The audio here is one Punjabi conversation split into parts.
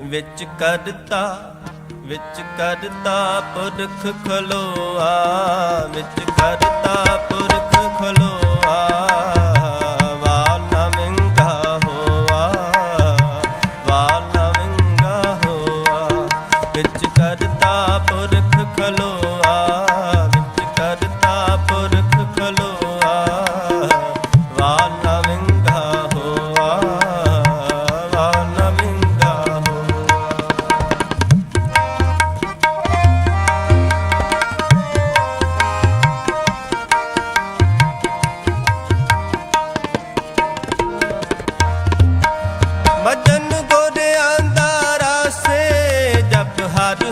ਵਿੱਚ ਕਰਤਾ ਵਿੱਚ ਕਰਤਾ ਪੁਰਖ ਖਲੋਆ ਵਿੱਚ ਕਰਤਾ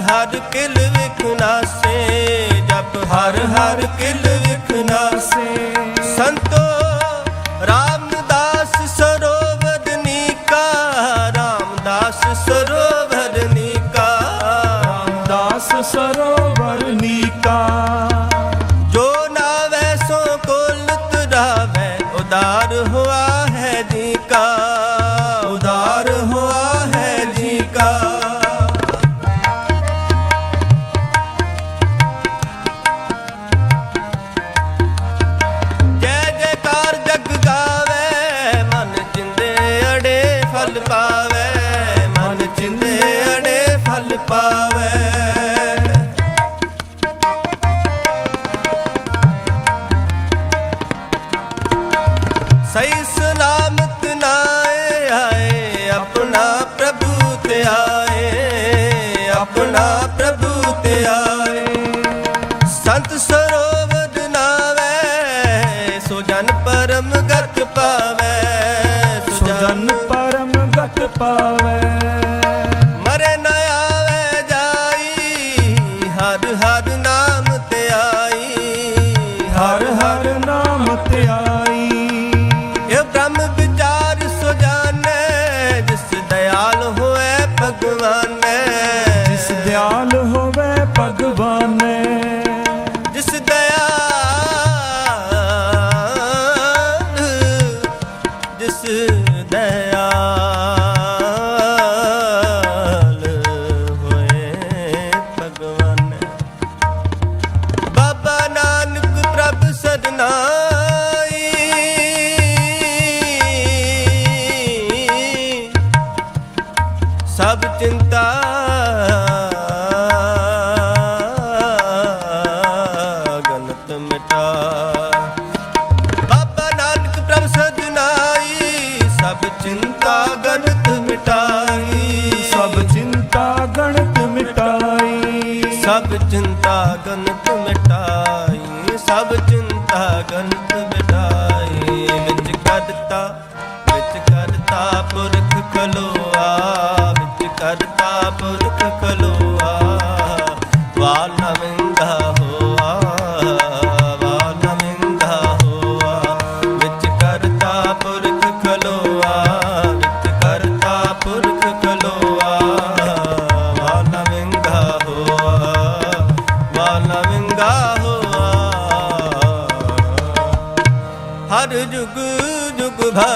ਹਰ ਕਿਲ ਵਿਖਨਾਸੇ ਜਪ ਹਰ ਹਰ ਕਿਲ ਵਿਖਨਾਸੇ। ਸੰਤੋ ਰਾਮਦਾਸ ਸਰੋਵਰ ਨੀਕਾ ਰਾਮਦਾਸ ਸਰੋਵਰ ਨੀਕਾ। ਦਾਸ ਸਰੋਵਰ ਨੀਕਾ। ਜੋ ਨਾਵੇ ਸੋ ਕੁਲ ਤੁਰਾਵੇ ਉਦਾਰ ਹੁਆ ਪਾਵੇ। ਸਹੀ ਸਲਾਮਤ ਨਾਏ ਆਏ ਆਪਣਾ ਪ੍ਰਭੂ ਤੇ ਆਏ ਆਪਣਾ ਪ੍ਰਭੂ ਤੇ ਆਏ। ਸੰਤ ਸਰੋਵਰ ਨਾਵੇ ਸੋ ਜਨ ਪਰਮ ਗਤ ਪਾਵੇ ਸੋ ਜਨ ਪਰਮ ਗਤ ਪਾਵੇ। ਹਰ ਚਿੰਤਾ ਗਨਤ ਮਿਟਾਈ ਵਿੱਚ ਕਰਤਾ ਵਿੱਚ ਕਰਤਾ ਪੁਰਖ ਕਲੋਆ, ਵਿੱਚ ਕਰਤਾ ਪੁਰਖ ਕਲੋਆ। ਵਾਲਾ ਮਿੰਗਾ ਹੋਆ, ਵਾਲਾ ਮਿੰਗਾ ਹੋਆ। ਵਿੱਚ ਕਰਤਾ ਪੁਰਖ ਕਲੋਆ, ਵਿੱਚ ਕਰਤਾ ਪੁਰਖ ਕਲੋਆ। ਵਾਲਾ ਮਿੰਗਾ ਹੋਆ, ਵਾਲਾ ਮਿੰਗਾ ਹਰ ਜੁਗ ਜੁਗ ਭਾ